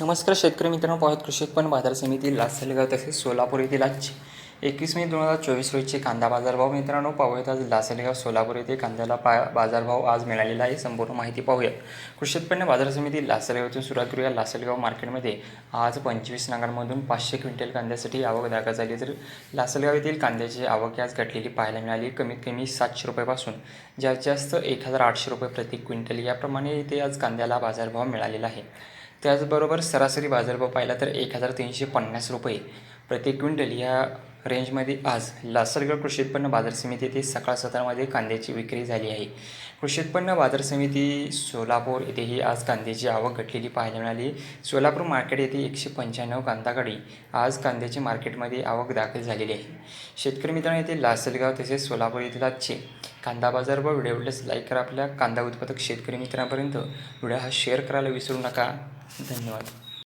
नमस्कार शेतकरी मित्रांनो पाहत कृषी उत्पन्न बाजार समिती लासलगाव तसेच सोलापूर येथील आजचे एकवीस मे दोन हजार चोवीस रोजचे कांदा बाजारभाव. मित्रांनो पाहूयात आज लासलगाव सोलापूर येथे कांद्याला पा बाजारभाव आज मिळालेला आहे. संपूर्ण माहिती पाहूयात. कृषी उत्पन्न बाजार समिती लासलगावतून सुरुवात करूया. लासलगाव मार्केटमध्ये आज पंचवीस नगांमधून पाचशे क्विंटल कांद्यासाठी आवक दाखल झाली. तर लासलगाव येथील कांद्याची आवक आज घटलेली पाहायला मिळाली. कमीत कमी सातशे रुपयापासून जास्तीत जास्त एक हजार आठशे रुपये प्रति क्विंटल. याप्रमाणे इथे आज कांद्याला बाजारभाव मिळालेला आहे. त्याचबरोबर सरासरी बाजारभाव पाहिला तर एक हजार तीनशे पन्नास रुपये. प्रति क्विंटल या रेंजमध्ये आज लासलगाव कृषी उत्पन्न बाजार समिती येथे सकाळ सत्रामध्ये कांद्याची विक्री झाली आहे. कृषी उत्पन्न बाजार समिती सोलापूर येथेही आज कांद्याची आवक घटलेली पाहायला मिळाली. सोलापूर मार्केट येथे एकशे पंच्याण्णव कांदाकडे आज कांद्याची मार्केटमध्ये आवक दाखल झालेली आहे. शेतकरी मित्रांनो येथे लासलगाव तसेच सोलापूर येथील आजचे कांदा बाजार व व्हिडिओ लाईक करा आपल्या कांदा उत्पादक शेतकरी मित्रांपर्यंत. व्हिडिओ हा शेअर करायला विसरू नका. धन्यवाद.